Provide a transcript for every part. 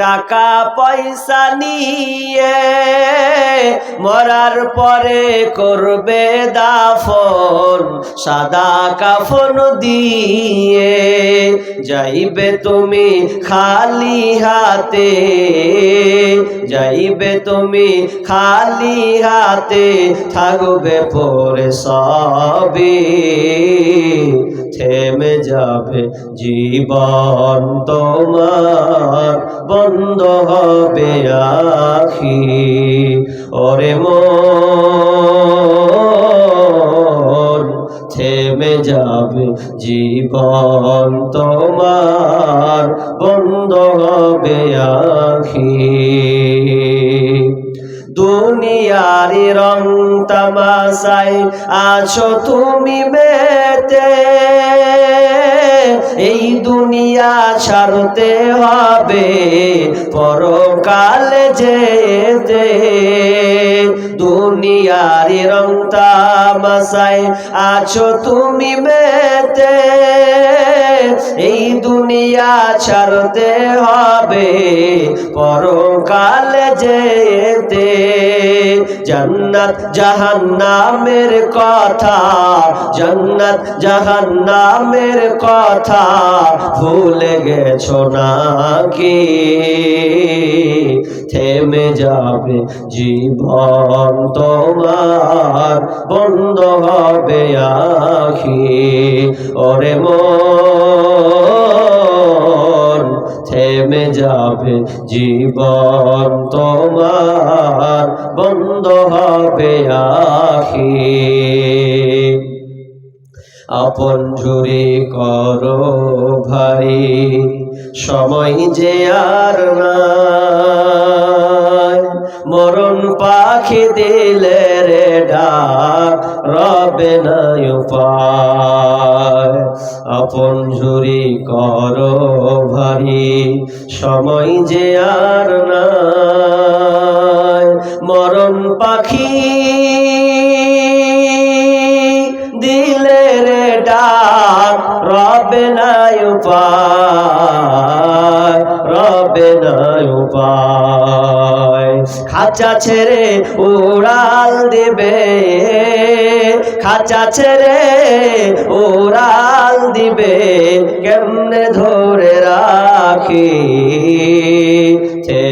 টাকা পয়সা নিয়ে মরার পরে করবে দাফন, সাদা কাফন দিয়ে। যাইবে তুমি খালি হাতে, যাইবে তুমি খালি হাতে, থাকবে পরে সবে থেমে যাবে জীবন তোমার, বন্ধ হবে আখি। ওরে মন, থেমে যাবে জীবন তোমার, বন্ধ হবে আখি। দুনিয়ার রং তামাশাই আছো তুমি মেতে এই দুনিয়া ছাড়তে হবে, পরকালে যেতে। দুনিয়ার রং তামাশায় আছো তুমি মেতে। এই দুনিয়া ছাড়তে হবে, পরকালে যেতে। জন্নত জাহান্নামের কথা, জন্নত জাহান্নামের কথা। ভুলে গেছো নাকি? থেমে যাবে জীবন তোমার, বন্ধ হবে আখি। ওরে মন, থেমে যাবে জীবন তোমার, বন্ধ হবে আখি। আপন ঝুরি করো ভাই, সময় যে আর নাই। মরণ পাখি দিলে রে ডাক, রবে নাই উপায়। আপন ঝুরি করো ভাই, সময় যে আর নাই। মরণ পাখি রবে নাই উপায়, রবে নাই উপায়। খাঁচা ছেড়ে উড়াল দেবে, খাঁচা ছেড়ে উড়াল দিবে, কেমনে ধরে রাখি?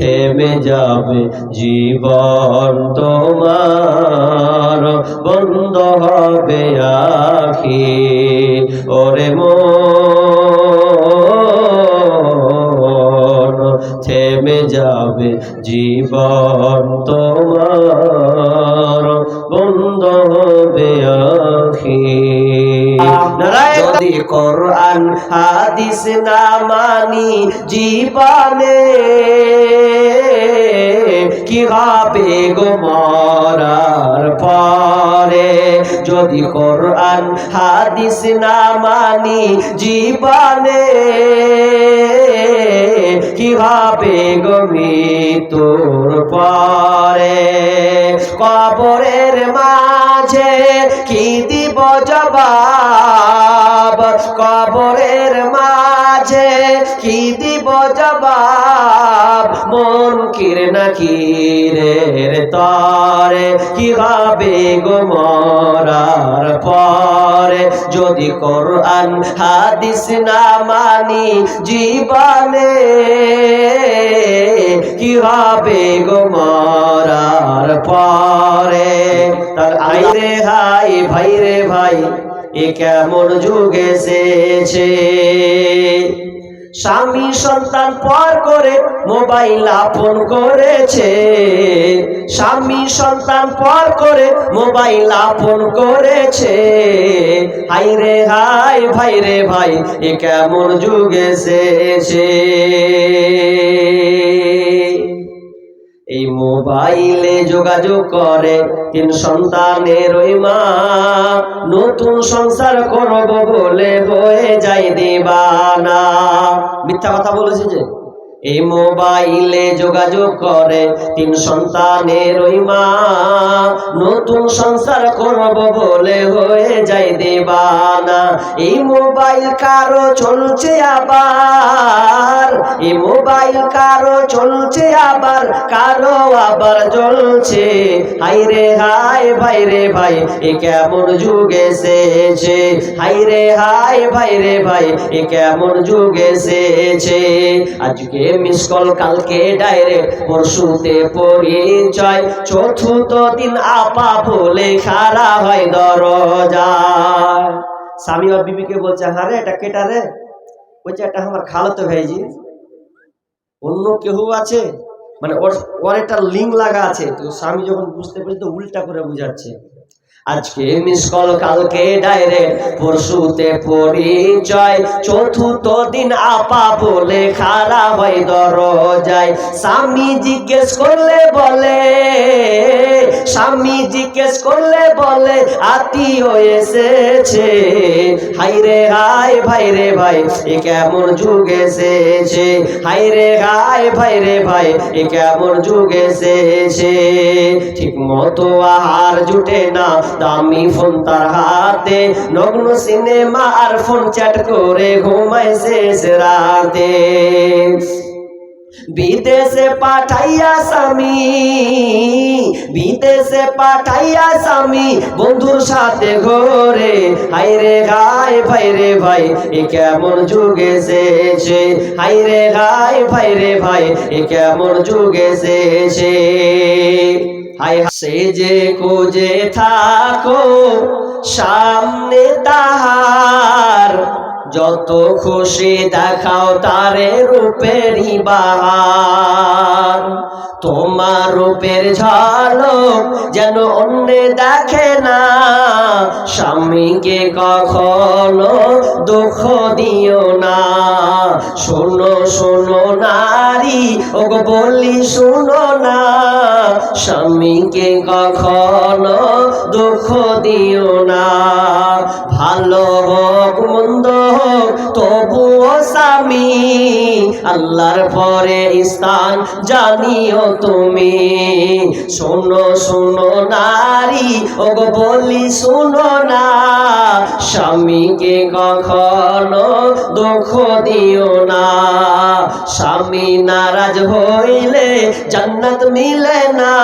থেমে যাবে জীবন তোমার। বন্ধ হবে আখি ওরে মো থেমে যাবে জীবন তোমার। যদি কোরআন, হাদিস না মানি জীবনে। কি হবে গো মরার পরে? যদি কোরআন, হাদিস না মানি জীবনে, কি হবে গো মৃত্যুর পরে? কবরের কি দিব জবাব? মন কির না কিরের তরে? কি হবে গো মরার পরে? যদি কোরআন, হাদিস না মানি জীবনে, কি হবে গো মরার পরে? তার আই রে হাই ভাই রে ভাই, এ কেমন যুগ এসেছে? স্বামী সন্তান পর করে মোবাইল আপন করেছে। স্বামী সন্তান পর করে মোবাইল আপন করেছে। হাই রে হাই ভাই রে ভাই, এ কেমন যুগে এসেছে? এই মোবাইলে যোগাযোগ করে তিন সন্তানের ওই মা। নতুন সংসার করব বলে হয়ে যায় দিবানা। মিথ্যা কথা বলেছে যে? এই মোবাইলে যোগাযোগ করে তিন সন্তানের ওই মা। নতুন সংসার করব বলে হয়ে যায় দেবানা। এই মোবাইল কারও চলছে আবার। এই মোবাইল কারও চলছে আবার, কারও আবার চলছে হাই রে হাই ভাই রে ভাই, এ কেমন যুগ এসেছে। হাই রে হাই ভাই রে ভাই, এ কেমন যুগ এসেছে। আজকে মিস কল কালকে ডাইরেক্ট পরশুতে পরিচয়। চতুর্থ দিন আপা বলে খারা হয় দরজা। স্বামী আর বিবিকে বলছে হ্যাঁ রে, এটা কেটা রে? বলছে, এটা আমার খালতো ভাইজি। অন্য কেউ আছে? মানে ওর ওর একটা লিঙ্ক লাগা আছে। তো স্বামী যখন বুঝতে পেরেছে, তো উল্টা করে বুঝাচ্ছে। আজকে মিস কল কালকে ডাইরেক্ট পরশুতে পরিচয়। চতুর্থ দিন আপা বলে খারা হয় দরজায়। স্বামী জিজ্ঞেস করলে বলে, স্বামী জিজ্ঞেস করলে বলে, আত্মীয় এসেছে। হাই রে হাই ভাই রে, ভাই, এ কেমন যুগ এসেছে। হাই রে হাই ভাই রে, ভাই, এ কেমন যুগ এসেছে। ঠিক মতো আহার জুটে না দামি ফোন তার হাতে। নগ্ন সিনেমা আর ফোন চ্যাট করে ঘুমায় শেষ রাতে বিদেশে পাঠাইয়া স্বামী, বিদেশে পাঠাইয়া স্বামী, বন্ধুর সাথে ঘরে। হাই রে গাই ভাই, এ কেমন যুগ এসেছে। হাই রে গাই ভাই, এ কেমন যুগ এসেছে। হাই সে যে কোজে থাকো সামনে তাহার যত খুশি দেখাও তারে রূপেরই বাহার তোমার রূপের ঝলক যেন অন্য দেখে না। স্বামীকে কখনো দুঃখ দিও না। শোনো শোনো নারী ও বলি শোনো না। স্বামীকে কখনো দুঃখ দিও না। ভালো হোক, মন্দ হোক, তবুও স্বামী। আল্লাহর পরে স্থান জানিও তুমি। শোনো শোনো নারী ও বলি শোনো না। স্বামীকে কখনো দুঃখ দিও না। স্বামী নারাজ হইলে জান্নাত মিলে না।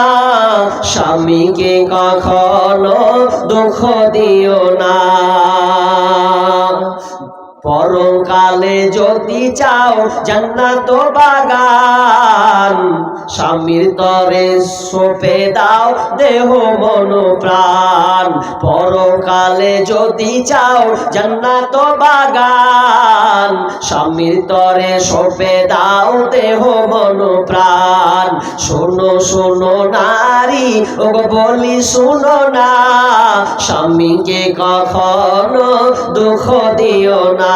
স্বামীকে কখনো দুঃখ দিও না। পরকাল যদি চাও জান্নাত বাগান, স্বামীর তরে সোপে দাও দেহ, মন প্রাণ। পরকালে যদি চাও জান্নাত বাগান, স্বামীর তরে সোপে দাও দেহ, মন প্রাণ। শোনো শোনো নারী ও বলি শোনো না, স্বামীকে কখনো দুঃখ দিও না।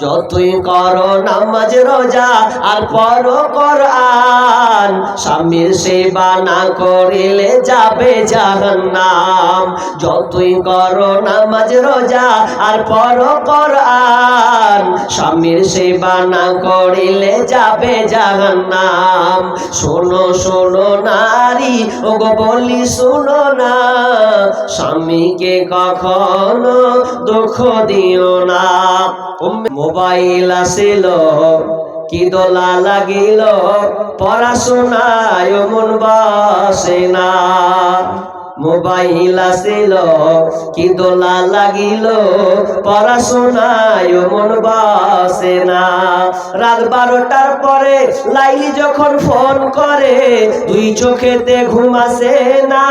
যতই কর নামাজ, রোজা আর পর কোরআন, স্বামীর সেবা না করিলে যাবে জাহান্নাম। যতই করো নামাজ, রোজা আর পর কোরআন, স্বামীর সেবা না করিলে যাবে জাহান্নাম। শোনো শোনো নারী ও গো বলি শোনো না, স্বামীকে কখনো দুঃখ দিও না। মোবাইল আসিল কি দোলা লাগিল পড়াশোনায় মন বাসে না। মোবাইল আসিল, কি দোলা লাগিল পড়াশোনায় মন বাসে না। রাত বারোটার পরে লাইলি যখন ফোন করে, দুই চোখেতে ঘুমাসে না।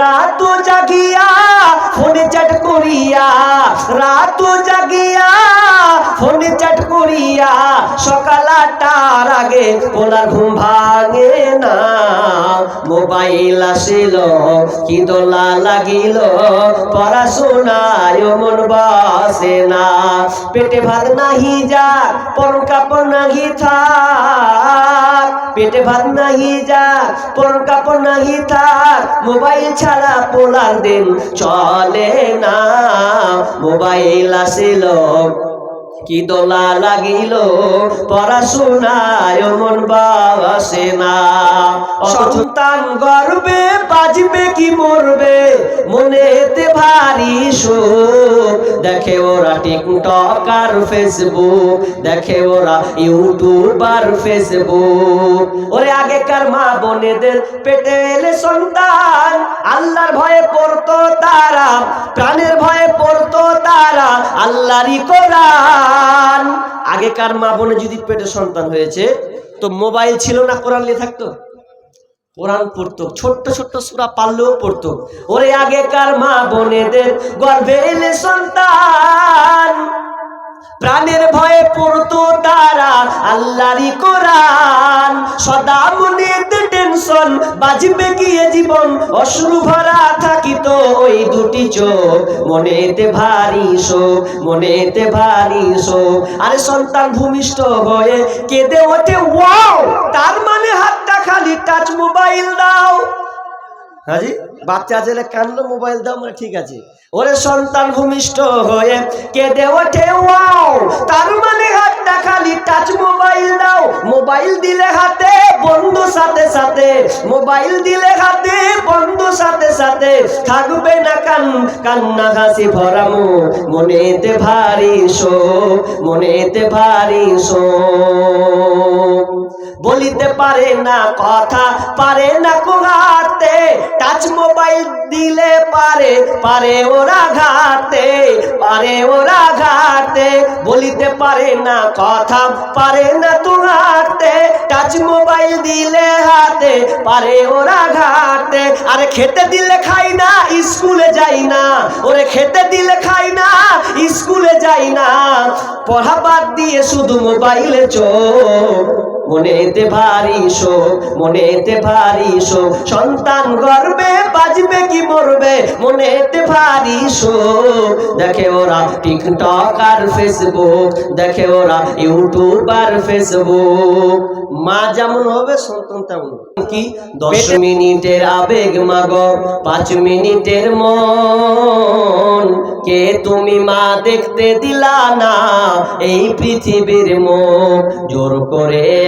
রাত জাগিয়া ফোনে চ্যাট করিয়া রাত জাগিয়া ফোনে চ্যাট করিয়া, সকাল আটটার আগে পোলার ঘুম ভাঙে না। মোবাইল আসিল কি দোলা লাগিল? পড়াশোনায় মন বাসে না। পেটে ভাত নাহি যা পর কাপড় নাহি থাক। পেটে ভাত নাহি যা পর কাপড় নাহি থাক। মোবাইল ছাড়া পোলার দিন চলে না। মোবাইল আসিল কি দোলা লাগিল? পড়াশোনায় মন বাসে না। সন্তান গর্বে বাজবে কি মরবে? মনেতে ভারী সুখ দেখে ওরা টিকটক আর ফেসবুক। দেখে ওরা ইউটিউব আর ফেসবুক। ওরে আগেকার মা বোনেদের পেটে এলে সন্তান। আল্লাহর ভয়ে পড়তো তারা। প্রাণের ভয়ে পড়তো তারা। আল্লাহরই কোরআন আগেকার মা বোনে যদি পেটে সন্তান হয়েছে, তো মোবাইল ছিল না, কোরআন নিয়ে থাকতো? কোরআন পড়তো, ছোট্ট ছোট্ট সুরা পারলেও পড়তো। ওরে আগেকার মা বোনেদের গর্ভে এলে সন্তান। প্রাণের ভয়ে পড়তো তারা আল্লাহরই কোরআন। সদা টেনশন বাজবে গিয়ে জীবন? অশ্রু ভরা থাকিত ওই দুটি চোখ। মনেতে ভারী শো মনেতে ভারী সো আরে সন্তান ভূমিষ্ঠ হয়ে কেঁদে ওঠে, ওয়াও! তার মানে হাতটা খালি টাচ মোবাইল দাও। হাজি? বাচ্চা ছেলে কান্দ মোবাইল দাও মানে ঠিক আছে। ওরে সন্তান ভূমিষ্ঠ হয়ে কেঁদে ওঠে, ওয়াও! তার মানে হাতটা খালি টাচ মোবাইল দাও। মোবাইল দিলে হাতে, বন্ধু সাথে সাথে। মোবাইল দিলে হাতে, বন্ধু সাথে সাথে। থাকবে না কান, কান্না হাসি ভরা মুখ মনেতে ভারী শোক, মনেতে ভারী শোক। বলিতে পারে না কথা, পারে না কোহাতে মোবাইল দিলে পারে পারে ওরা ঘাটে, পারে ওরা ঘাটে। বলিতে পারে না কথা, পারে না তোহাতে টাচ মোবাইল দিলে হাতে পারে ওরা ঘাটে। আরে খেতে দিলে খাই না, স্কুলে যাই না। ওরে খেতে দিলে খাই না, স্কুলে যাই না। পড়া বাদ দিয়ে শুধু মোবাইলে চোখ। মনেতে ভারী শোক মনেতে ভারী শোক। সন্তান গর্বে বাজবে কি মরবে মনেতে ভারী শোক। দেখে ওরা টিকটক আর ফেসবুক দেখে ওরা ইউটিউব আর ফেসবুক। মা যেমন হবে সন্তান তেমন কি? দশ মিনিটের আবেগ মাগ পাঁচ মিনিটের মন। কে তুমি মা দেখতে দিলা না এই পৃথিবীর মুখ? জোর করে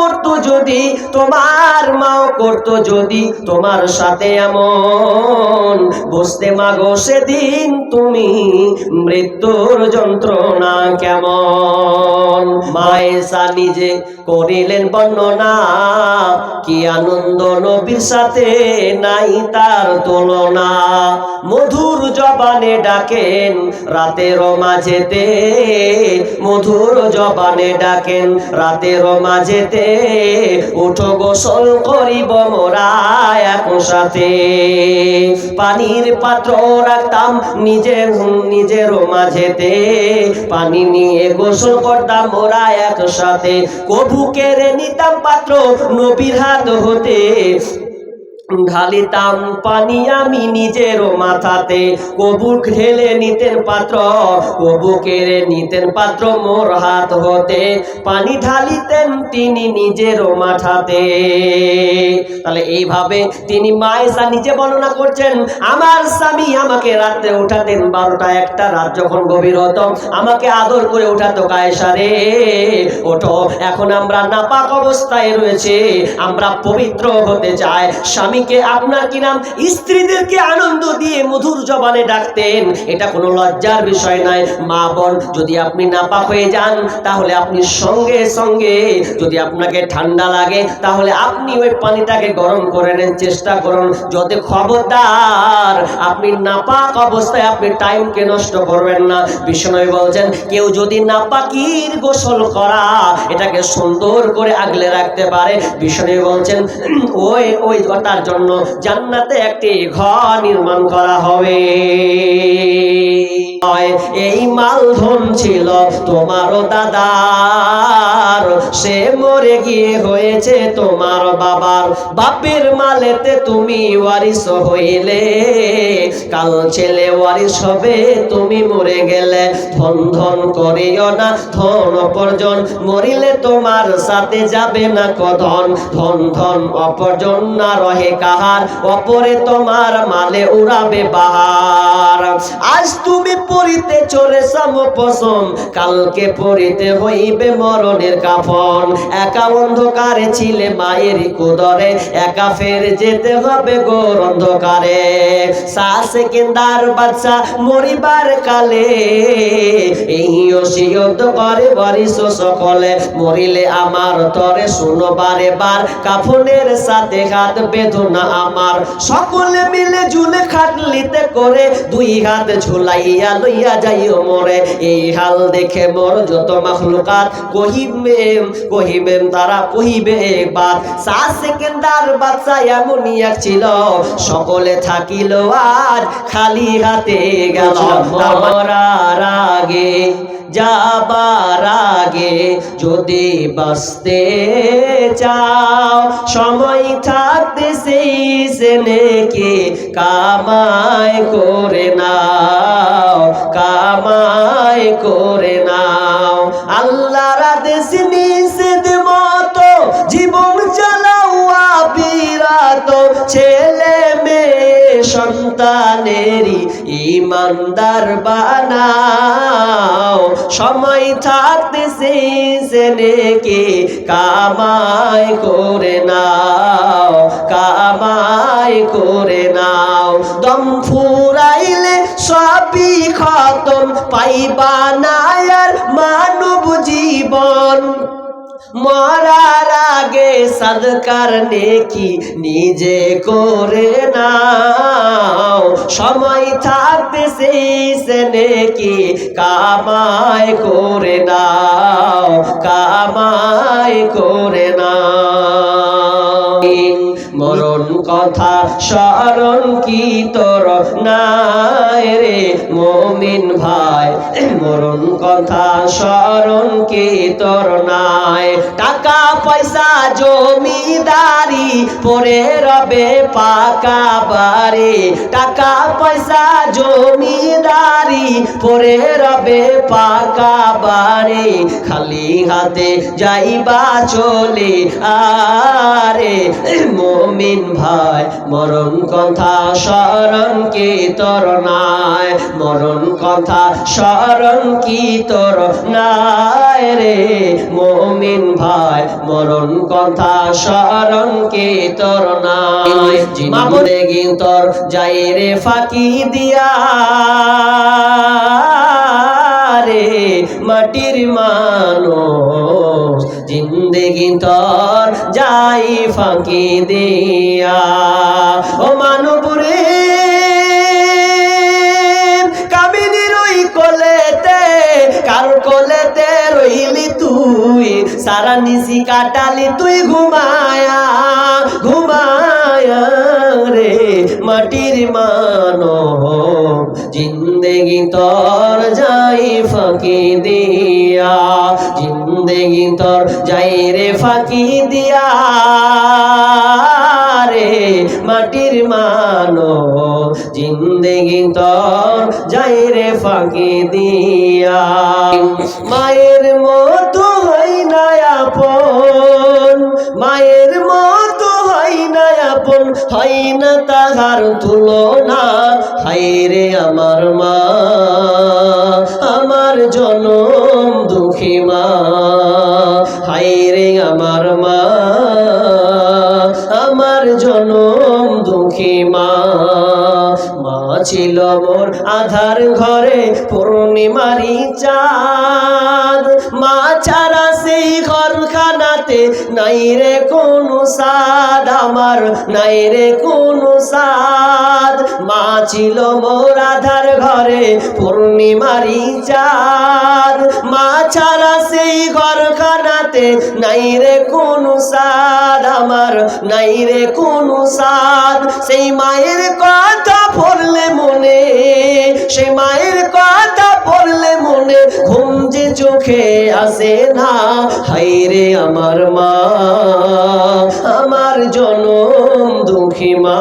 করতো যদি, তোমার মাও করতো যদি, তোমার সাথে এমন। বসতে মাগো, সেদিন তুমি মৃত্যুর যন্ত্রণা কেমন? মায়েসা নিজে করিলেন বর্ণনা, কি আনন্দ নবীর সাথে নাই তার তুলনা। মধুর জবানে ডাকেন, রাতের মাঝেতে। মধুর জবানে ডাকেন, রাতের মাঝেতে। উঠো গোসল করিব মোরা একসাথে পানির পাত্র রাখতাম নিজের নিজের মাঝেতে। পানি নিয়ে গোসল করতাম মোরা একসাথে। কবু কেড়ে নিতাম পাত্র নবীর হাত হতে। ঢালিতাম পানি আমি নিজের মাথাতে। কবু ঢেলে নিতেন পাত্র কবু কেড়ে নিতেন পাত্র মোর হাত হতে। পানি ঢালিতেন তিনি নিজের মাথাতে। তাহলে এইভাবে তিনি মায়েসা নিজে বর্ণনা করছেন, আমার স্বামী আমাকে রাত্রে উঠাতেন বারোটা একটা, রাত যখন গভীর হতো, আমাকে আদর করে উঠাতো কায়সা রে। ওঠো, এখন আমরা নাপাক অবস্থায় রয়েছে, আমরা পবিত্র হতে চাই স্বামীকে আপনার কি নাম? স্ত্রীদেরকে আনন্দ দিয়ে মধুর জবানে ডাকতেন। এটা কোনো লজ্জার বিষয় নয়। মা বোন, যদি আপনি নাপাক হয়ে যান, তাহলে আপনি সঙ্গে সঙ্গে যদি আপনাকে ঠান্ডা লাগে, তাহলে আপনি ওই পানিটাকে গরম করে নেন। চেষ্টা করুন। যদি খবরদার, আপনি নাপাক অবস্থায় আপনি টাইমকে নষ্ট করবেন না। বিষ্ণু বলছেন, কেউ যদি নাপাকির গোসল করা, এটাকে সুন্দর করে আগলে রাখতে পারে। বিষ্ণু বলছেন, ওই ওই, তার জন্য জান্নাতে একটি ঘর নির্মাণ করা হবে। এই মালধন ছিল তোমারও দাদার। সে মরে গিয়ে হয়েছে তোমার বাবার। বাপের মালেতে তুমি ওয়ারিস হইলে। কাল ছেলে ওয়ারিস হবে, তুমি মরে গেলে। ধন ধন করিও না, ধন অপরজন। মরিলে তোমার সাথে যাবে না কধন ধন ধন অপরজন না রহে কাহার। অপরে তোমার মালে উড়াবে বাহার। আজ তুমি পড়িতে চলে সাম পশম, কালকে পড়িতে হইবে মরণের কাফন। একা অন্ধকারে ছিলে মায়ের কুদরে, একা ফের যেতে হবে গোর অন্ধকারে। শ্বাসে কেন্দার বাচ্চা মরিবার কালে, এই ওসিয়ত করে বারিস সকলে। মরিলে আমার তরে শুনো বারে বার, কাফনের সাথে হাত বেদনা আমার। সকলে মিলে ঝুলে খাটলিতে করে দুই হাত ঝুলাইয়া লইয়া যাইও মরে। এই হাল দেখে মোর যত মাখলুকাত। কহিবেন কহিবেন তারা কহিবে একবার সাত সেকেন্ডার বাচ্চা এমনই এক ছিল। সকলে থাকিল আর খালি হাতে গেল। মরার আগে যাবার আগে যদি বাঁচতে চাও, সময় থাকতে সেই সেনেকে কামায় করে নাও কামায় করে নাও। আল্লাহ আদেশ নিষেধ সন্তানেরই ইমানদার বানাও। সময় থাকতে সেই সেনেকে কামাই করে নাও, কামাই করে নাও। দম ফুরাইলে সবই খতম, পাইবা না আর মানব জীবন। মরার আগে সাদকার নেকি নিজে করে নাও। সময় থাকতে সেই নেকি কামাই করে নাও, কামাই করে নাও। মরণ কথা স্মরণ কি তোর? নাই রে মমিন ভাই, মরণ কথা স্মরণ কি তোর? নাই। টাকা পয়সা, জমিদারি, পরে রবে পাকা বাড়ি। টাকা পয়সা, জমিদারি, পরে রবে পাকা বাড়ি। খালি হাতে যাইবা চলে, আরে মমিন ভাই মরণ কথা স্মরণ কি তোর নাই? মরণ কথা স্মরণ কি তোর নাই রে? মমিন ভাই মরণ কথা স্মরণ কি তোর নাই? জিন্দেগি তোর যাই রে ফাঁকি দিয়া রে। মাটির মানুষ জিন্দেগি তোর যাই ফাঁকি দিয়া। ও মানবরে, কামিনীর ওই কোলেতে, কার কোলেতে রইলি তুই? সারা নিশি কাটালি তুই ঘুমায়া ঘুমায়া রে মাটির মানো জিন্দেগি তোর যাই ফাঁকি দিয়া। জিন্দেগি তোর যাই রে ফাঁকি দিয়া রে মাটির মানো জিন্দেগি তোর যাই রে ফাঁকি দিয়া। মায়ের মতো হয় না আপন, মায়ের মতো হয় না আপন, হয় না তাহার তুলনা। হাই রে আমার মা, আমার জনম দুঃখী মা। ছিল মোর আধার ঘরে পূর্ণিমারি চাঁদ। মা ছাড়া সেই ঘরখানাতে নাই রে কোনো সাদ, আমার নাই রে কোনো সাদ। মা ছিল মোর আধার ঘরে পূর্ণিমারি চাঁদ। মা ছাড়া সেই ঘরখানাতে নাই রে কোনো সাদ আমার, নাই রে কোনো সাদ। সেই মায়ের কথা পড়লে মনে, সেই মায়ের কথা পড়লে মনে, ঘুম যে চোখে আসে না হাই রে আমার মা, আমার জনম দুঃখী মা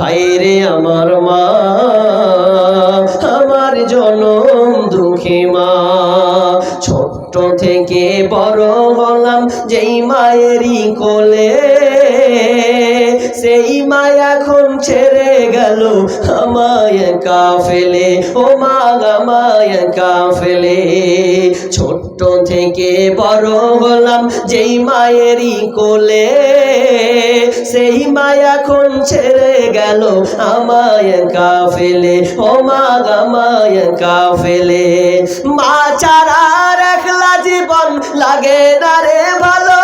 হাই রে আমার মা, আমার জনম দুঃখী মা। ছোট্ট থেকে কোলে। সেই মা এখন ছেড়ে গেল আমায় কা ফেলে ও মা আমায় কা ফেলে ছোট্ট থেকে বড় হলাম যেই মায়েরই কোলে। সেই মা এখন ছেড়ে গেল আমায় কা ফেলে ও মা আমায় কা ফেলে মা ছাড়া রাখলা জীবন লাগে না রে ভালো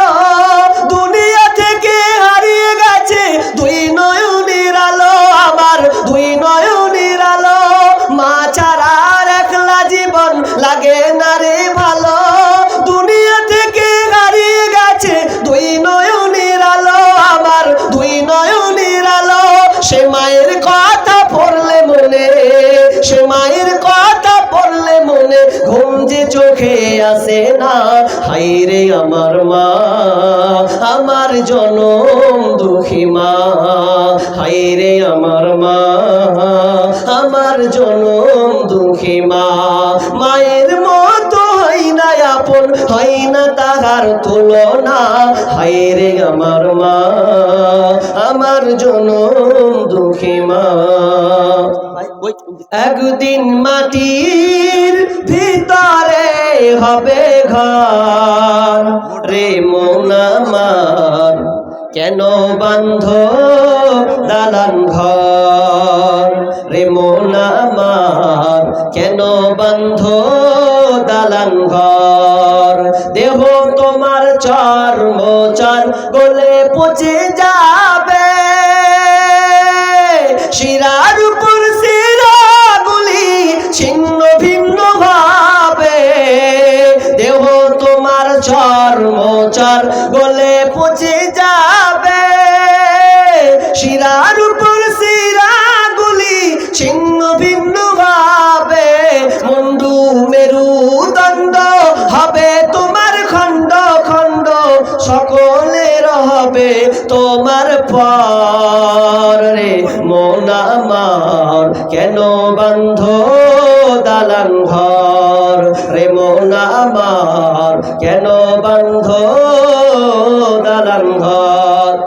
চোখে আসে না। হাই রে আমার মা, আমার জনম দুঃখী মা। হাই রে আমার মা, আমার জনম দুঃখী মা। মায়ের মতো হয় না আপন, হয় না তাহার তুলনা। হাই রে আমার মা, আমার জনম দুঃখী মা। একদিন মাটির ভিতরে হবে ঘর। রে মন কেন বান্ধ দালান ঘর? রে মন আমার, কেন বান্ধ দালান ঘর? দেহ তোমার চর্ম চার গলে পচে যাবে। শিরার পচে যাবে। শিরার উপর শিরাগুলি ছিন্ন ভিন্ন ভাবে। মুন্ডু মেরু দণ্ড হবে তোমার খণ্ড খণ্ড, সকলের হবে তোমার পর রে। মন কেন বন্ধ দালান ঘর? রে মন কেন